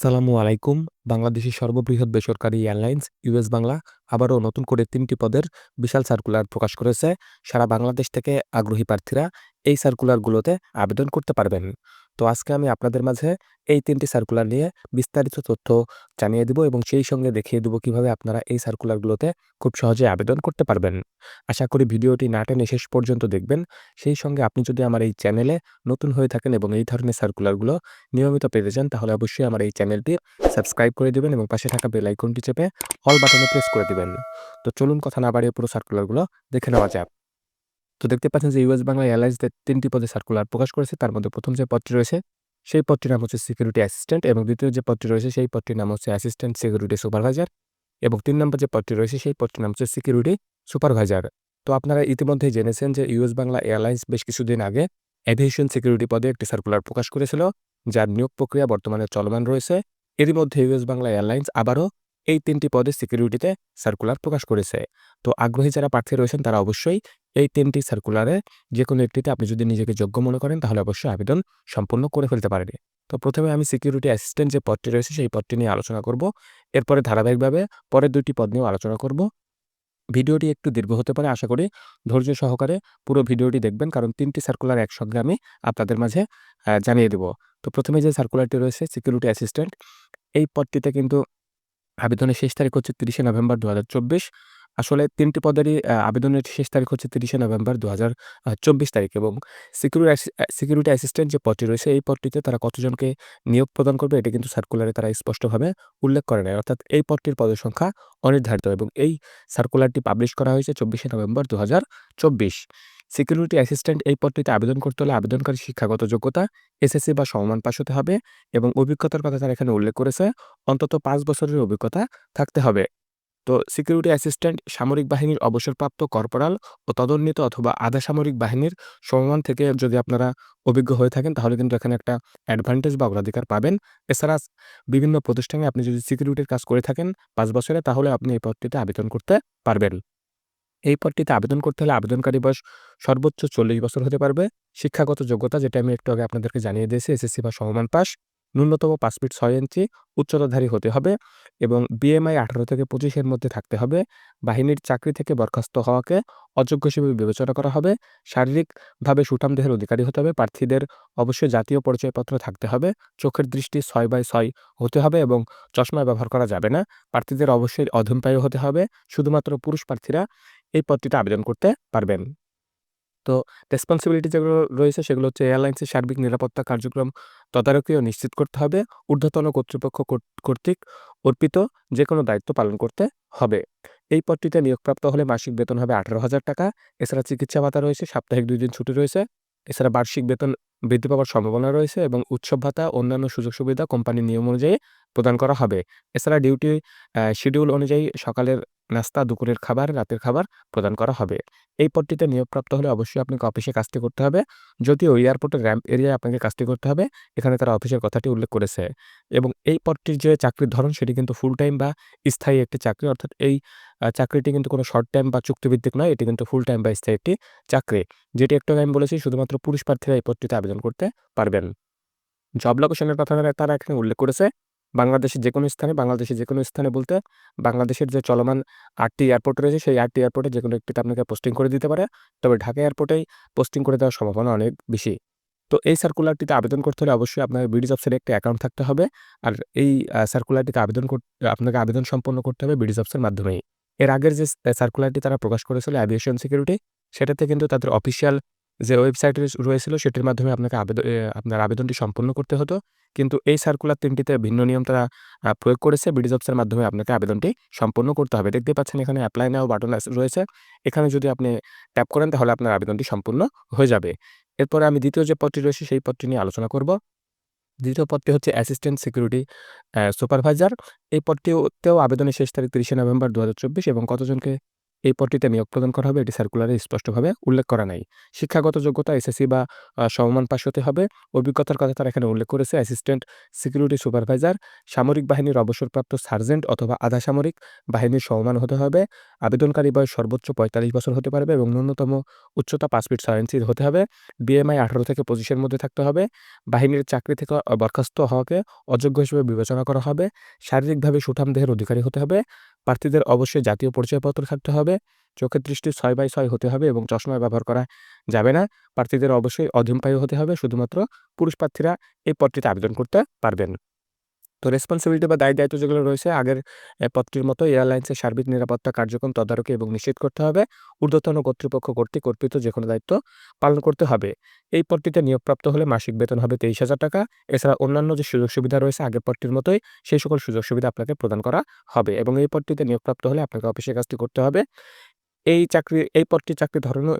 আসসালামু আলাইকুম। বাংলাদেশের সর্ববৃহৎ বেসরকারি এয়ারলাইন্স ইউএস বাংলা আবারও নতুন করে তিনটি পদের বিশাল সার্কুলার প্রকাশ করেছে। সারা বাংলাদেশ থেকে আগ্রহী প্রার্থীরা এই সার্কুলারগুলোতে আবেদন করতে পারবেন। তো আজকে আমি আপনাদের মাঝে এই তিনটি সার্কুলার নিয়ে বিস্তারিত তথ্য জানিয়ে দিব এবং সেই সঙ্গে দেখিয়ে দেবো কীভাবে আপনারা এই সার্কুলারগুলোতে খুব সহজে আবেদন করতে পারবেন। আশা করি ভিডিওটি না টেনে শেষ পর্যন্ত দেখবেন। সেই সঙ্গে আপনি যদি আমার এই চ্যানেলে নতুন হয়ে থাকেন এবং এই ধরনের সার্কুলারগুলো নিয়মিত পেতে চান, তাহলে অবশ্যই আমার এই চ্যানেলটি সাবস্ক্রাইব করে দেবেন এবং পাশে থাকা বেল আইকনটি চেপে অল বাটনে প্রেস করে দেবেন। তো চলুন কথা না বাড়িয়ে পুরো সার্কুলারগুলো দেখে নেওয়া যাক। তো দেখতে পাচ্ছেন যে ইউএস বাংলা এয়ারলাইন্স তিনটি পদে সার্কুলার প্রকাশ করেছে। তার মধ্যে প্রথম যে পদটি রয়েছে, সেই পদটির নাম হচ্ছে সিকিউরিটি অ্যাসিস্ট্যান্ট এবং দ্বিতীয় যে পদটি রয়েছে, সেই পদটির নাম হচ্ছে অ্যাসিস্ট্যান্ট সিকিউরিটি সুপারভাইজার এবং তিন নম্বর যে পদটি রয়েছে, সেই পদটির নাম হচ্ছে সিকিউরিটি সুপারভাইজার তো আপনারা ইতিমধ্যেই জেনেছেন যে ইউএস বাংলা এয়ারলাইন্স বেশ কিছুদিন আগে এভিয়েশন সিকিউরিটি পদে একটি সার্কুলার প্রকাশ করেছিল, যার নিয়োগ প্রক্রিয়া বর্তমানে চলমান রয়েছে। এরই মধ্যে ইউএস বাংলা এয়ারলাইন্স আবারও এই তিনটি পদে সিকিউরিটিতে সার্কুলার প্রকাশ করেছে। তো আগ্রহী যারা প্রার্থী রয়েছেন, তারা অবশ্যই এই তিনটি সার্কুলারে যে কোনো একটিতে আপনি যদি নিজেকে যোগ্য মনে করেন, তাহলে অবশ্যই আবেদন সম্পূর্ণ করে ফেলতে পারেন তো প্রথমে আমি সিকিউরিটি অ্যাসিস্ট্যান্ট যে পদটি রয়েছে, সেই পদটি নিয়ে আলোচনা করব। এরপরে ধারাবাহিকভাবে পরের দুইটি পদ নিয়েও আলোচনা করব। ভিডিওটি একটু দীর্ঘ হতে পারে, আশা করি ধৈর্য সহকারে পুরো ভিডিওটি দেখবেন, কারণ তিনটি সার্কুলার একসঙ্গে আমি আপনাদের মাঝে জানিয়ে দেব। তো প্রথমে যে সার্কুলারটি রয়েছে সিকিউরিটি অ্যাসিস্ট্যান্ট এই পদটিতে কিন্তু আবেদনের শেষ তারিখ হচ্ছে তিরিশে নভেম্বর দু হাজার চব্বিশ। আসলে তিনটি পদেরই আবেদনের শেষ তারিখ হচ্ছে তিরিশে নভেম্বর দু হাজার চব্বিশ তারিখ এবং সিকিউরিটি সিকিউরিটি অ্যাসিস্ট্যান্ট যে পদটি রয়েছে, এই পদটিতে তারা কতজনকে নিয়োগ প্রদান করবে, এটা কিন্তু সার্কুলারে তারা স্পষ্টভাবে উল্লেখ করে নেয় অর্থাৎ এই পদটির পদের সংখ্যা অনির্ধারিত এবং এই সার্কুলারটি পাবলিশ করা হয়েছে চব্বিশে নভেম্বর দু হাজার চব্বিশ। সিকিউরিটি অ্যাসিস্ট্যান্ট এই পদটিতে আবেদন করতে হলে আবেদনকারী শিক্ষাগত যোগ্যতা এসএসসি বা সমমান পাশ হতে হবে এবং অভিজ্ঞতার কথা তারা এখানে উল্লেখ করেছে। অন্তত পাঁচ বছরের অভিজ্ঞতা থাকতে হবে। তো সিকিউরিটি অ্যাসিস্ট্যান্ট সামরিক বাহিনীর অবসরপ্রাপ্ত কর্পোরাল ও তদন্বিত অথবা আধা সামরিক বাহিনীর সমমান থেকে যদি আপনারা অভিজ্ঞ হয়ে থাকেন তাহলে কিন্তু এখানে একটা অ্যাডভান্টেজ বা অগ্রাধিকার পাবেন। এছাড়া বিভিন্ন প্রতিষ্ঠানে আপনি যদি সিকিউরিটির কাজ করে থাকেন পাঁচ বছরে তাহলে আপনি এই পদটিতে আবেদন করতে পারবেন। এই পদটিতে আবেদন করতে হলে আবেদনকারী বয়স সর্বোচ্চ চল্লিশ বছর হতে পারবে। শিক্ষাগত যোগ্যতা যেটা আমি একটু আগে আপনাদেরকে জানিয়ে দিয়েছি, এসএসসি বা সমমান পাস। ন্যূনতম পাঁচ ফিট ছয় ইঞ্চি, উচ্চতাধারী হতে হবে এবং বিএমআই আঠারো থেকে পঁচিশের মধ্যে থাকতে হবে। বাহিনীর চাকরি থেকে বরখাস্ত হওয়াকে অযোগ্য হিসেবে বিবেচনা করা হবে। শারীরিকভাবে সুঠাম দেহের অধিকারী হতে হবে। প্রার্থীদের অবশ্যই জাতীয় পরিচয়পত্র থাকতে হবে। চোখের দৃষ্টি ছয় বাই ছয় হতে হবে এবং চশমা ব্যবহার করা যাবে না। প্রার্থীদের অবশ্যই অধমপায়ী হতে হবে। শুধুমাত্র পুরুষ প্রার্থীরা এই পদটিতে আবেদন করতে পারবেন। তো রেসপন্সিবিলিটি যেগুলো রয়েছে সেগুলো হচ্ছে এয়ারলাইন্সের সার্বিক নিরাপত্তা কার্যক্রম তদারকিও নিশ্চিত করতে হবে। ঊর্ধ্বতন কর্তৃপক্ষ কর্তৃক অর্পিত যে কোনো দায়িত্ব পালন করতে হবে। এই পদটিতে নিয়োগপ্রাপ্ত হলে মাসিক বেতন হবে আঠারো হাজার টাকা। এছাড়া চিকিৎসা ভাতা রয়েছে, সাপ্তাহিক দুই দিন ছুটি রয়েছে। এছাড়া বার্ষিক বেতন বৃদ্ধি পাওয়ার সম্ভাবনা রয়েছে এবং উৎসব ভাতা, অন্যান্য সুযোগ সুবিধা কোম্পানির নিয়ম অনুযায়ী প্রদান করা হবে। এছাড়া ডিউটি শিডিউল অনুযায়ী সকালের নাস্তা, দুপুরের খাবার, রাতের খাবার প্রদান করা হবে। এই পদটিতে নিয়োগপ্রাপ্ত হলে অবশ্যই আপনাকে অফিসে কাজটি করতে হবে। যদিও এয়ারপোর্টের র্যাম্প এরিয়ায় আপনাকে কাজটি করতে হবে, এখানে তারা অফিসের কথাটি উল্লেখ করেছে। এবং এই পদটির যে চাকরির ধরন, সেটি কিন্তু ফুল টাইম বা স্থায়ী একটি চাকরি। অর্থাৎ এই চাকরিটি কিন্তু কোনো শর্ট টাইম বা চুক্তিভিত্তিক নয়, এটি কিন্তু ফুল টাইম বা স্থায়ী একটি চাকরি। যেটি একটু আমি বলেছি, শুধুমাত্র পুরুষ প্রার্থীরা এই পদটিতে আবেদন করতে পারবেন। জব লোকেশনের কথা তারা এখানে উল্লেখ করেছে। বাংলাদেশের যে কোনো স্থানে, বাংলাদেশের যে কোনো স্থানে বলতে বাংলাদেশের যে চলমান আটটি এয়ারপোর্ট রয়েছে, সেই আটটি এয়ারপোর্টে যে কোনো একটিতে আপনাকে পোস্টিং করে দিতে পারে। তবে ঢাকা এয়ারপোর্টেই পোস্টিং করে দেওয়ার সম্ভাবনা অনেক বেশি। তো এই সার্কুলারটিতে আবেদন করতে হলে অবশ্যই আপনার বিডিজ অফিসের একটা অ্যাকাউন্ট থাকতে হবে। আর এই সার্কুলারটিতে আবেদন আপনাকে আবেদন সম্পন্ন করতে হবে বিডিজ অফিসের মাধ্যমেই। এর আগের যে সার্কুলারটি তারা প্রকাশ করেছিল অ্যাভিয়েশন সিকিউরিটি সেটাতে কিন্তু তাদের অফিসিয়াল যে ওয়েবসাইট রয়েছিল, সেটির মাধ্যমে আপনাকে আবেদন আপনার আবেদনটি সম্পন্ন করতে হতো। কিন্তু এই সার্কুলার তিনটিতে ভিন্ন নিয়ম তারা প্রয়োগ করেছে। বিডিজ অফিসের মাধ্যমে আপনাকে আবেদনটি সম্পন্ন করতে হবে। দেখতে পাচ্ছেন এখানে অ্যাপ্লাই নাও বাটন রয়েছে। এখানে যদি আপনি ট্যাপ করেন তাহলে আপনার আবেদনটি সম্পূর্ণ হয়ে যাবে। এরপরে আমি দ্বিতীয় যে পদটি রয়েছে, সেই পদটি নিয়ে আলোচনা করব। দ্বিতীয় পদটি হচ্ছে অ্যাসিস্ট্যান্ট সিকিউরিটি সুপারভাইজার এই পদটিতেও আবেদনের শেষ তারিখ তিরিশে নভেম্বর দু হাজার চব্বিশ এবং কতজনকে এই পদটিতে নিয়োগ প্রদান করা হবে, এটি সার্কুলারে স্পষ্টভাবে উল্লেখ করা নাই। শিক্ষাগত যোগ্যতা এসএসসি বা সমমান পাশ হতে হবে। অভিজ্ঞতার কথা তারা এখানে উল্লেখ করেছে। অ্যাসিস্ট্যান্ট সিকিউরিটি সুপারভাইজার সামরিক বাহিনীর অবসরপ্রাপ্ত সার্জেন্ট অথবা আধা সামরিক বাহিনীর সমমান হতে হবে। আবেদনকারী বয়স সর্বোচ্চ পঁয়তাল্লিশ বছর হতে পারবে এবং ন্যূনতম উচ্চতা পাঁচ ফিট ছয় ইঞ্চি হতে হবে। বিএমআই আঠারো থেকে পঁচিশের মধ্যে থাকতে হবে। বাহিনীর চাকরি থেকে বরখাস্ত হওয়াকে অযোগ্য হিসেবে বিবেচনা করা হবে। শারীরিকভাবে সুঠাম দেহের অধিকারী হতে হবে। প্রার্থীদের অবশ্যই জাতীয় পরিচয়পত্র থাকতে হবে। চোখের দৃষ্টি ছয় বাই ছয় হতে হবে এবং চশমা ব্যবহার করা যাবে না। প্রার্থীদের অবশ্যই অধীনপায়ী হতে হবে, শুধুমাত্র পুরুষ প্রার্থীরা এই পদটিতে আবেদন করতে পারবেন। তো রেসপন্সিবিলিটি বা দায় দায়িত্ব যেগুলো রয়েছে আগের এ, পদটির মতো এয়ারলাইন্সের সার্বিক নিরাপত্তা কার্যক্রম তদারকি এবং নিশ্চিত করতে হবে। ঊর্ধ্বতন কর্তৃপক্ষ কর্তৃক অর্পিত যে কোনো দায়িত্ব পালন করতে হবে। এই পদটিতে নিয়োগপ্রাপ্ত হলে মাসিক বেতন হবে তেইশ হাজার টাকা। এছাড়া অন্যান্য যে সুযোগ সুবিধা রয়েছে আগের পদটির মতোই সেই সকল সুযোগ সুবিধা আপনাকে প্রদান করা হবে এবং এই পদটিতে নিয়োগপ্রাপ্ত হলে আপনাকে অফিসে কাজটি করতে হবে। এই চাকরি, এই পদটির চাকরি ধরনও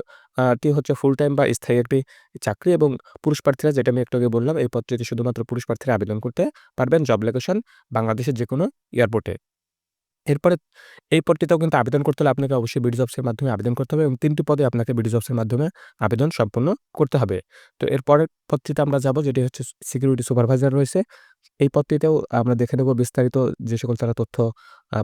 টি হচ্ছে ফুল টাইম বা স্থায়ী একটি চাকরি এবং পুরুষ প্রার্থীরা, যেটা আমি একটু আগে বললাম, এই পদটিতে শুধুমাত্র পুরুষ প্রার্থীরা আবেদন করতে পারবেন জব লোকেশন বাংলাদেশের যে কোনো এয়ারপোর্টে। এরপরে এই পদটিতেও কিন্তু আবেদন করতে হলে আপনাকে অবশ্যই বিডি জবসের মাধ্যমে আবেদন করতে হবে এবং তিনটি পদে আপনাকে বিডি জবসের মাধ্যমে আবেদন সম্পন্ন করতে হবে। তো এরপরের পদটিতে আমরা যাব, যেটি হচ্ছে সিকিউরিটি সুপারভাইজার রয়েছে। এই পদটিতেও আমরা দেখে নেব বিস্তারিত যে সকল তারা তথ্য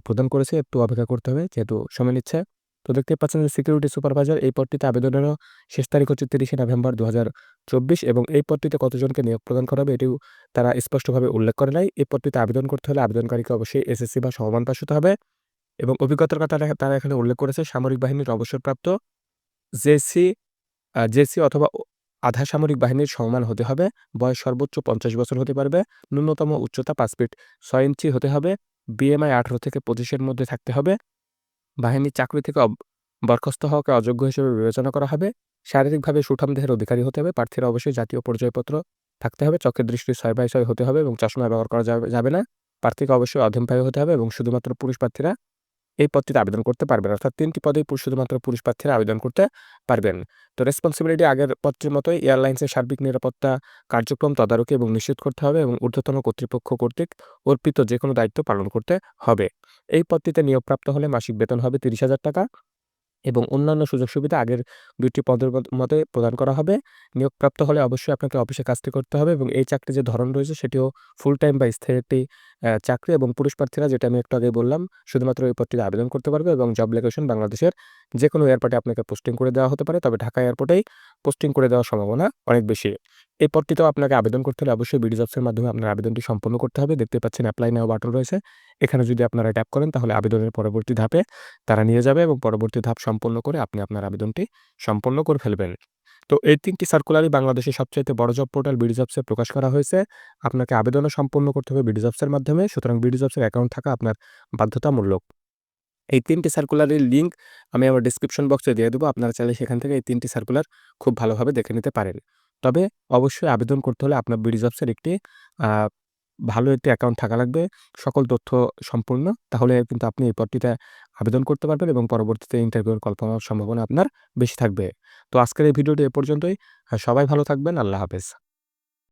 প্রদান করেছে, একটু অপেক্ষা করতে হবে, যেহেতু সময় নিচ্ছে। তো দেখতে পাচ্ছেন যে সিকিউরিটি সুপারভাইজার এই পদটিতে আবেদনেরও শেষ তারিখ হচ্ছে ৩০শে নভেম্বর ২০২৪ এবং এই পদটিতে কতজনকে নিয়োগ প্রদান করা হবে এটিও তারা স্পষ্টভাবে উল্লেখ করে নাই। এই পদটিতে আবেদন করতে হলে আবেদনকারীকে অবশ্যই এসএসসি বা সমমান পাস হতে হবে এবং অভিজ্ঞতার কথা তারা এখানে উল্লেখ করেছে, সামরিক বাহিনীর অবসরপ্রাপ্ত জেসি জেসি অথবা আধা সামরিক বাহিনীর সমমান হতে হবে। বয়স সর্বোচ্চ ৫০ বছর হতে পারবে। ন্যূনতম উচ্চতা পাঁচ ফিট ছয় ইঞ্চি হতে হবে। বিএমআই ১৮ থেকে পঁচিশের মধ্যে থাকতে হবে। বাহিনীর চাকরি থেকে বরখাস্ত হওয়াকে অযোগ্য হিসেবে বিবেচনা করা হবে। শারীরিকভাবে সুঠাম দেহের অধিকারী হতে হবে। প্রার্থীর অবশ্যই জাতীয় পরিচয়পত্র থাকতে হবে। চোখের দৃষ্টি ছয় বাই ছয় হতে হবে এবং চশমা ব্যবহার করা যাবে না। প্রার্থীকে অবশ্যই অধীনপায়ী হতে হবে এবং শুধুমাত্র পুরুষ প্রার্থীরা এই পদটিতে আবেদন করতে পারবেন। অর্থাৎ ৩ টি পদেই শুধুমাত্র পুরুষ প্রার্থীরা আবেদন করতে পারবেন। তো রেসপন্সিবিলিটি আগের পত্রের মতোই এয়ারলাইন্সের সার্বিক নিরাপত্তা কার্যক্রম তদারকি এবং নিশ্চিত করতে হবে এবং ঊর্ধ্বতন কর্তৃপক্ষ কর্তৃক অর্পিত যে কোনো দায়িত্ব পালন করতে হবে। এই পদটিতে নিয়োগপ্রাপ্ত হলে মাসিক বেতন হবে ৩০,০০০ টাকা এবং অন্যান্য সুযোগ সুবিধা আগের দুটি পদের মতে প্রদান করা হবে। নিয়োগপ্রাপ্ত হলে অবশ্যই আপনাকে অফিসে কাজটি করতে হবে এবং এই চাকরির যে ধরন রয়েছে সেটিও ফুল টাইম বা স্থায়ী একটি চাকরি এবং পুরুষ প্রার্থীরা, যেটা আমি একটু আগে বললাম, শুধুমাত্র এই পদটিতে আবেদন করতে পারবে এবং জব লোকেশন বাংলাদেশের যে কোনো এয়ারপোর্টে আপনাকে পোস্টিং করে দেওয়া হতে পারে। তবে ঢাকা এয়ারপোর্টেই পোস্টিং করে দেওয়ার সম্ভাবনা অনেক বেশি। এই পদটিতেও আপনাকে আবেদন করতে হলে অবশ্যই বিডি জবসের মাধ্যমে আপনার আবেদনটি সম্পন্ন করতে হবে। দেখতে পাচ্ছেন এপ্লাই নাও বাটন রয়েছে। এখানে যদি আপনারা ট্যাপ করেন তাহলে আবেদনের পরবর্তী ধাপে তারা নিয়ে যাবে এবং পরবর্তী ধাপ সম্পন্ন করে আপনি আপনার আবেদনটি সম্পন্ন করে ফেলবেন। তো এই তিনটি সার্কুলারই বাংলাদেশের সবচাইতে বড় জব পোর্টাল বিডি জবসে প্রকাশ করা হয়েছে। আপনাকে আবেদনও সম্পন্ন করতে হবে বিডি জবসের মাধ্যমে। সুতরাং বিডি জবসের অ্যাকাউন্ট থাকা আপনার বাধ্যতামূলক। এই তিনটি সার্কুলারের লিঙ্ক আমি আমার ডেসক্রিপশন বক্সে দিয়ে দেবো আপনারা চাইলে সেখান থেকে এই তিনটি সার্কুলার খুব ভালোভাবে দেখে নিতে পারেন। তবে অবশ্যই আবেদন করতে হলে আপনার বিডি জবসের একটি ভালো একটি অ্যাকাউন্ট থাকা লাগবে। সকল তথ্য সম্পূর্ণ। তাহলে কিন্তু আপনি এই পদটিতে আবেদন করতে পারবেন এবং পরবর্তীতে ইন্টারভিউর পাওয়ার সম্ভাবনা আপনার বেশি থাকবে। তো আজকের এই ভিডিওটি এ পর্যন্তই। সবাই ভালো থাকবেন। আল্লাহ হাফেজ।